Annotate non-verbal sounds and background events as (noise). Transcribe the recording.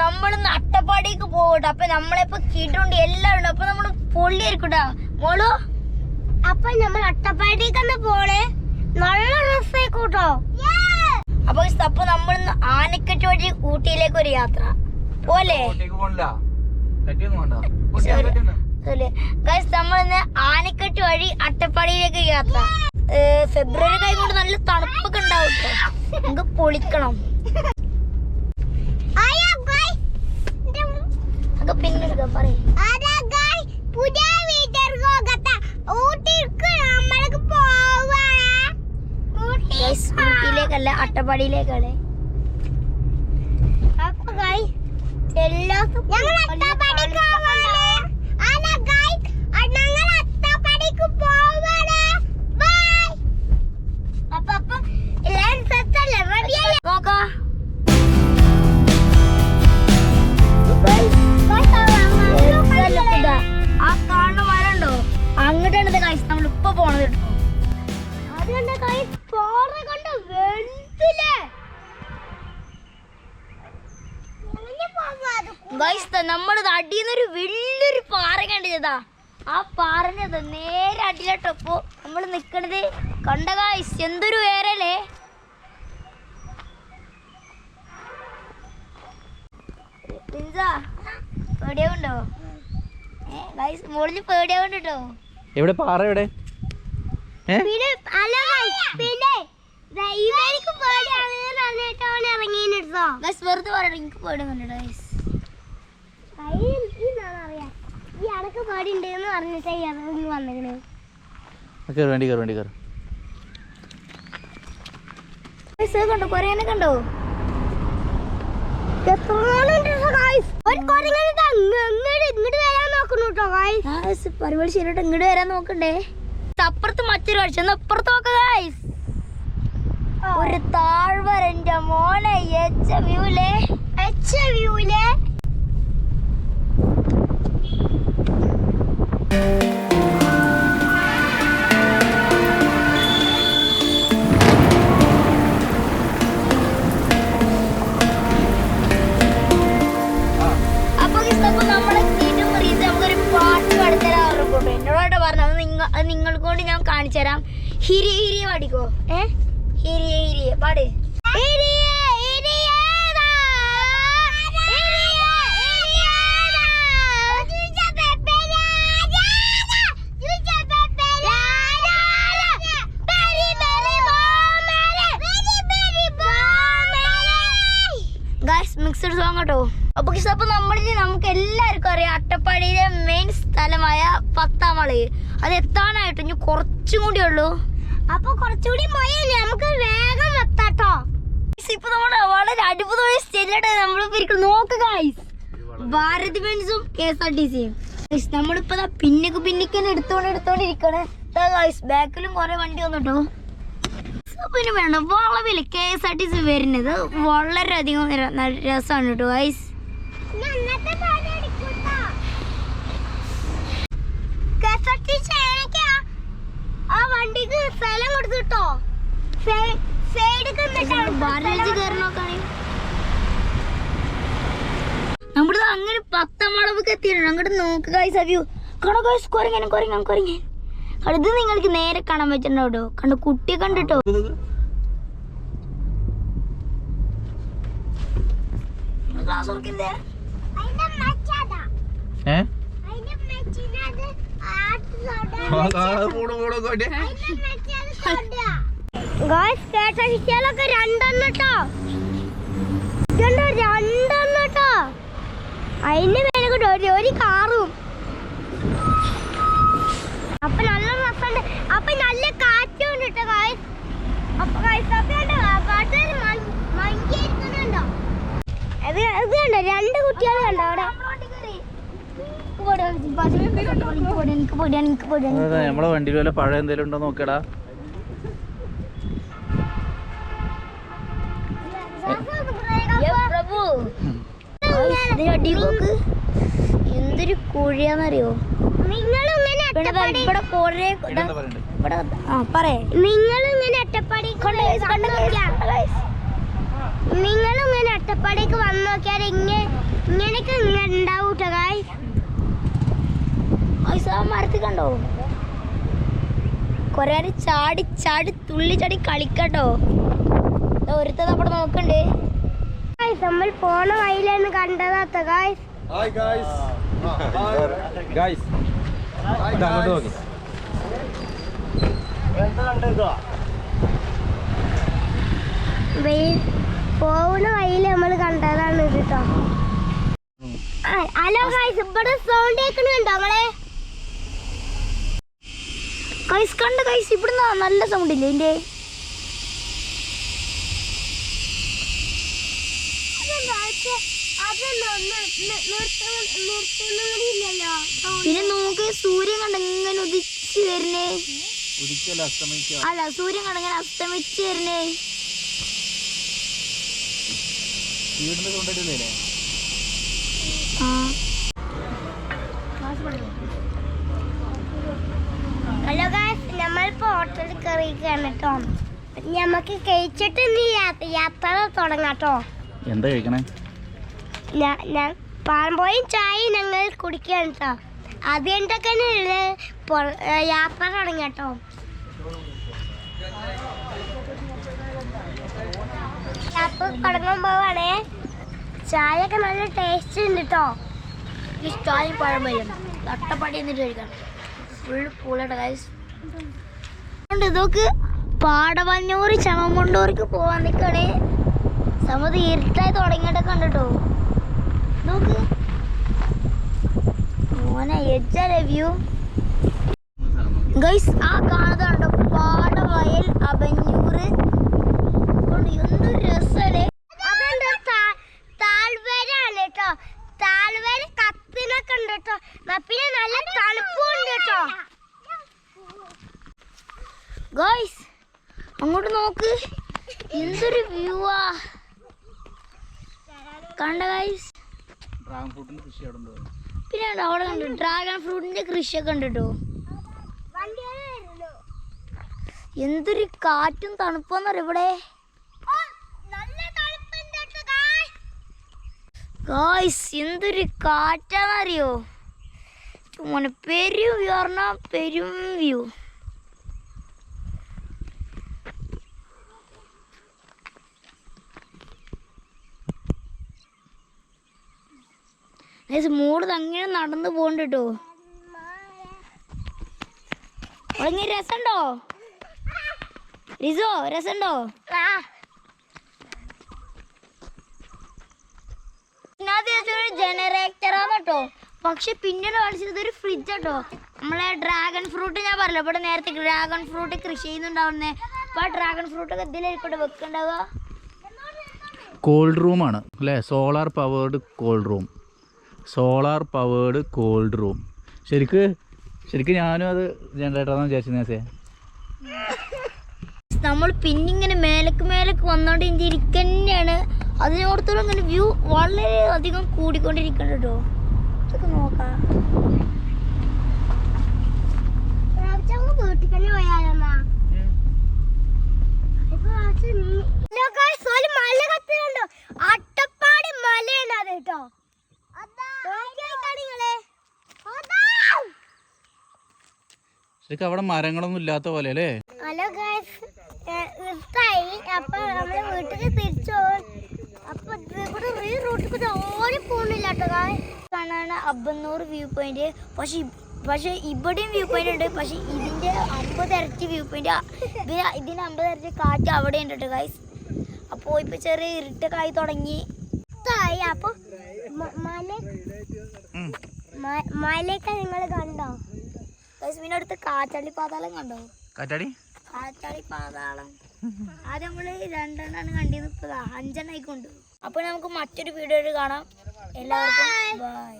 നമ്മളിന്ന് അട്ടപ്പാടിക്ക് പോകട്ടെ അപ്പൊ നമ്മളിപ്പോ കിടുണ്ട് എല്ലാം ഉണ്ട് അപ്പൊ നമ്മൾ പൊള്ളിയായിരിക്കട്ടാ. മോളു? അപ്പൊ നമ്മൾ അട്ടപ്പാടിക്ക് പോണേ. നല്ല രസായിക്കോട്ടോ. അപ്പൊ അപ്പൊ നമ്മളിന്ന് ആനക്കെട്ട് വഴി ഊട്ടിയിലേക്ക് ഒരു യാത്ര. പോലേ. ഗൈസ് നമ്മളിന്ന് ആനക്കെട്ട് വഴി അട്ടപ്പാടിയിലേക്ക് യാത്ര. ഫെബ്രുവരി കഴിഞ്ഞുകൊണ്ട് നല്ല തണുപ്പൊക്കെ ഉണ്ടാവും (laughs) നമുക്ക് പൊളിക്കണം നമുക്ക് പിന്നെ എടുക്കാം പറയ് Guys, ഊട്ടിയിലേക്കല്ല അട്ടപ്പാടിയിലേക്കാണ്. അപ്പൊ ഗൈസ് നമ്മളിത് അടിയുന്നൊരു വലിയൊരു പാറ കണ്ടതാ ആ പാറഞ്ഞത് നേരെ അടിയിലോട്ടപ്പോ നമ്മൾ നിക്കണത് കണ്ട ഗൈസ് എന്തൊരു വേരല്ലേ? പേടിയാവുണ്ടോ? ഗായ്സ് മുകളിൽ പേടിയാവുണ്ട്? എവിടെ പാറ എവിടെ? പിന്നെ അല്ല പിന്നെ ഇവർക്ക് പറഞ്ഞിട്ടാണ് ഇറങ്ങിയിട്ടോ ഗൈസ് വെറുതെ പറയണം എനിക്ക് പേടിയൊന്നുണ്ട് ഗൈസ്. ഈ അടക്ക് പേടി എന്ന് പറഞ്ഞിട്ട് ഇറങ്ങി വന്നിക്കണ് കയറി വേണ്ടി കയറി വേണ്ടി കയറി കണ്ടോ? കൊറേനെ കണ്ടോ? പരിപാടി ശരിയായിട്ട് ഇങ്ങോട്ട് വരാൻ നോക്കണ്ടേ? അപ്പുറത്ത് മറ്റൊരു പക്ഷെ അപ്പുറത്ത് നോക്ക ഗൈസ് ഒരു താഴ്വരന്റെ മോനെ എച്ച വ്യൂലേ എച്ച വ്യൂലേ ഹിരി ഹിരി പാടിക്കോ. ഏ? ഹിരി ഹിരി പാട്. മിക്സഡ് സോങ് കേട്ടോ. അപ്പൊ അപ്പൊ നമ്മളിനി നമുക്ക് എല്ലാവർക്കും അറിയാം അട്ടപ്പാടിയിലെ മെയിൻ സ്ഥലമായ പത്താമൾ അത് എത്താനായിട്ട് ഇനി കുറച്ചും കൂടി ഉള്ളൂ. അപ്പൊ കുറച്ചുകൂടി മഴയല്ലേ നമുക്ക് വേഗം എത്താട്ടോ. ഇപ്പൊ നമ്മുടെ വളരെ അടിപൊളി സ്റ്റേജിലായിട്ട് നമ്മൾ നോക്ക് ഗായ്സ് ഭാരത് ബെൻസും കെ എസ് ആർ ടി സിയും. നമ്മളിപ്പോ ദാ പിന്നിക്ക് എടുത്തോണ്ട് എടുത്തോണ്ട് ഇരിക്കണേ. ബാക്കിലും കുറെ വണ്ടി വന്നിട്ടോ. പിന്നെ വേണം വളവിൽ K S R T C വരുന്നത് വളരെയധികം രസമാണ് കേട്ടോ ഗൈസ് വണ്ടിക്ക് കൊടുത്തു കൊടുത്തിട്ടോ നമ്മുടെ അങ്ങനെ പത്തമളവൊക്കെ എത്തിയിട്ടുണ്ട്. അങ്ങോട്ട് നോക്ക് ഗൈസ് അവ്യൂ കണോ ഗൈസ് കുരങ്ങനെ കുരങ്ങാൻ കുരങ്ങൻ അടുത്ത് നിങ്ങൾക്ക് നേരെ കാണാൻ പറ്റുന്നുണ്ടോ കണ്ടോ കുട്ടിയെ കണ്ടിട്ടോ? ക്ലാസ് ഏ? കേട്ടൊക്കെ രണ്ടെണ്ണം കേട്ടോ ഇതുണ്ടോ രണ്ടെണ്ണം കേട്ടോ അതിന്റെ മേലെ കൂടെ ഒരു ഒരു കാറും. അപ്പൊ നല്ല രസമുണ്ട്. അപ്പൊ നല്ല കാറ്റും ഉണ്ട് കേട്ടോ ഗായ്സ്. അപ്പൊ ഗായ്സ് അപ്പൊ കണ്ടോ കാട്ടുകാർ മങ്കിയിരിക്കുന്നുണ്ടോ ഇത് ഇത് കണ്ടോ രണ്ട് കുട്ടികൾ കണ്ടോ അവിടെ എനിക്ക് പോടി എനിക്ക് പോടി എനിക്ക് പോടി അതെ നമ്മളെ വണ്ടിയിൽ വല്ല പഴം എന്തെങ്കിലും ഉണ്ടോ നോക്കടാ. എന്തൊരു കുഴിയാന്നറിയോ നിങ്ങളും ഇങ്ങനെ ഇങ്ങനെ അട്ടപ്പാടിക്ക് വന്നു നോക്കിയാൽ ഇങ്ങനെ ഇങ്ങനെയൊക്കെ ഇങ്ങനെ ഉണ്ടാവൂട്ടോ മരത്തിൽ കണ്ടോ? കൊറേ നേരം ചാടി ചാടി തുള്ളി ചാടി കളിക്കട്ടോ. ഒരുത്തത് അവിടെ നോക്കണ്ട്. നമ്മൾ പോണ വഴിയിലാണ് കണ്ടതാത്ത ഗായ്സ് ഗായ്സ് ഗായ്സ് അങ്ങോട്ട് നോക്കി. പോകുന്ന വഴിയിൽ നമ്മൾ കണ്ടതാണ് ഇത് കേട്ടോ ഹലോ ഗായ്സ് ഇവിടെ സൗണ്ട് കേൾക്കണുണ്ടോ നമ്മളെ ഗൈസ് കണ്ട് കൈസ് ഇവിടുന്ന് നല്ല സൗണ്ട് ഇല്ലേ ഇതിന്റെ? പിന്നെ നോക്ക് സൂര്യൻ കണ്ട എങ്ങനെ ഉദിച്ച് വരുന്നേ അല്ല സൂര്യൻ കണ്ട ഇങ്ങനെ അസ്തമിച്ച് വരുന്നേ ആ. ക്ലാസ് ഹലോ ഗായ്സ് നമ്മളിപ്പോ ഹോട്ടലിൽ കേട്ടോ. നമുക്ക് കഴിച്ചിട്ട് നീ യാത്ര യാത്ര തുടങ്ങാം എന്താ കഴിക്കണേ? ഞാൻ പാമ്പോയും ചായയും ഞങ്ങൾ കുടിക്കുകയാണ് കേട്ടോ. അത് കഴിഞ്ഞിട്ടൊക്കെ യാത്ര തുടങ്ങി കേട്ടോ. യാത്ര തുടങ്ങുമ്പോഴാണേ ചായയൊക്കെ നല്ല ടേസ്റ്റ് ഉണ്ട് കേട്ടോ. ഈ ചായയും പഴം വരും. തട്ടപ്പാടി എന്നിട്ട് കഴിക്കണം. ഫുൾ പൂളയുടെ ഗൈസ് ഇതൊക്കെ പാടവഞ്ഞൂറ് ചമമുണ്ടൂർക്ക് പോവാൻ നിൽക്കണേ സമത് ഇരുട്ടായി തുടങ്ങിയിട്ട് കണ്ടിട്ടോ? നോക്ക്. മോനെ എജ്ജാലെ വ്യൂ? ഗൈസ് ആ കാണുന്നുണ്ടോ പാടവയൽ അബഞ്ഞൂറ് കൊണ്ട് എന്തൊരു രസല്ലേ താഴ്വരാണ് കേട്ടോ താഴ്വര കത്തിനൊക്കെ ഉണ്ട് കേട്ടോ പിന്നെ നല്ല തണുപ്പുണ്ട് കേട്ടോ ഗൈസ് അങ്ങോട്ട് നോക്ക് എന്തൊരു വ്യൂവാ കണ്ട ഗൈസ് ഡ്രാഗൺ ഫ്രൂട്ടിന്റെ കൃഷി അവിടെ ഉണ്ട്. പിന്നെ അവിടെ കണ്ടു? ഡ്രാഗൺ ഫ്രൂട്ടിന്റെ കൃഷിയൊക്കെ ഉണ്ട് കേട്ടോ. എന്തൊരു കാറ്റും തണുപ്പെന്നറിയ ഇവിടെ. ഗായ്സ് എന്തൊരു കാറ്റാന്നറിയോ മോനെ പെരും വ്യൂ പറഞ്ഞാൽ പെരും വ്യൂ മൂട് അങ്ങനെ നടന്നു പോകണ്ട കേട്ടോ അങ്ങനെ രസണ്ടോ? റിസോ രസമുണ്ടോ ജനറേറ്ററാണ് കേട്ടോ. പക്ഷെ പിന്നീട് കാണിച്ചത് ഒരു ഫ്രിഡ്ജ് കേട്ടോ നമ്മളെ ഡ്രാഗൺ ഫ്രൂട്ട് ഞാൻ പറഞ്ഞല്ലോ? ഇവിടെ നേരത്തെ ഡ്രാഗൺ ഫ്രൂട്ട് കൃഷി ചെയ്യുന്നുണ്ടാവുന്നേ. അപ്പൊ ആ ഡ്രാഗൺ ഫ്രൂട്ട് ഒക്കെ ഇതിലായിരിക്കട്ടെ വെക്കണ്ടാവുക. കോൾഡ് റൂമാണ് അല്ലേ? Solar powered cold room solar powered cold room ശരിക്ക് ശരിക്കും ഞാനും അത് ജനറേറ്ററാന്ന് വിചാരിച്ചു നേസേ നമ്മൾ പിന്നിങ്ങനെ മേലക്ക് മേലേക്ക് വന്നോണ്ടിരിക്കന്നെയാണ് അതിനോടത്തോളം ഇങ്ങനെ വ്യൂ വളരെ അധികം കൂടിക്കൊണ്ടിരിക്കണം കേട്ടോ ഇതൊക്കെ നോക്കാം. വീട്ടിൽ തന്നെ പോയാലെന്നാ മല കത്തുന്നുണ്ടോ അട്ടപ്പാടി മലയാണ് അത് കേട്ടോ നിങ്ങളെ ശരിക്കും അവിടെ മരങ്ങളൊന്നും ഇല്ലാത്ത പോലെ അല്ലേ ഹലോ ഇഷ്ടായി അപ്പൊ നമ്മൾ വീട്ടിൽ തിരിച്ചു. അപ്പൊ ഇവിടെ ഈ റൂട്ടിൽ കൂടെ ഓടി പോകുന്നില്ല കേട്ടോ കാണാണ് അമ്പന്നൂറ് വ്യൂ പോയിന്റ് പക്ഷെ ഇവിടെയും വ്യൂ പോയിന്റ് ഉണ്ട്. പക്ഷെ ഇതിന്റെ അമ്പത് ഇരട്ടി വ്യൂ പോയിന്റ് ഇതിന് ഇതിന് അമ്പത് ഇരട്ടി കാറ്റ് അവിടെ ഉണ്ട് കേട്ടോ ഗായ്സ് അപ്പൊ ഇപ്പൊ ചെറിയ ഇരുട്ടൊക്കെ ആയി തുടങ്ങി. ഇഷ്ടായി അപ്പൊ മല. മലയൊക്കെ നിങ്ങൾ കണ്ടോ? പിന്നെ അടുത്ത് കാറ്റാടി പാതാളം കണ്ടോ? കാറ്റാടി? കാറ്റാടി പാതാളം. ആദ്യം നമ്മൾ രണ്ടെണ്ണാണ് കണ്ടിരുന്നത് ഇപ്പൊ അഞ്ചെണ്ണായി കൊണ്ടു അപ്പൊ നമുക്ക് മറ്റൊരു വീഡിയോയിൽ കാണാം. എല്ലാവർക്കും ബൈ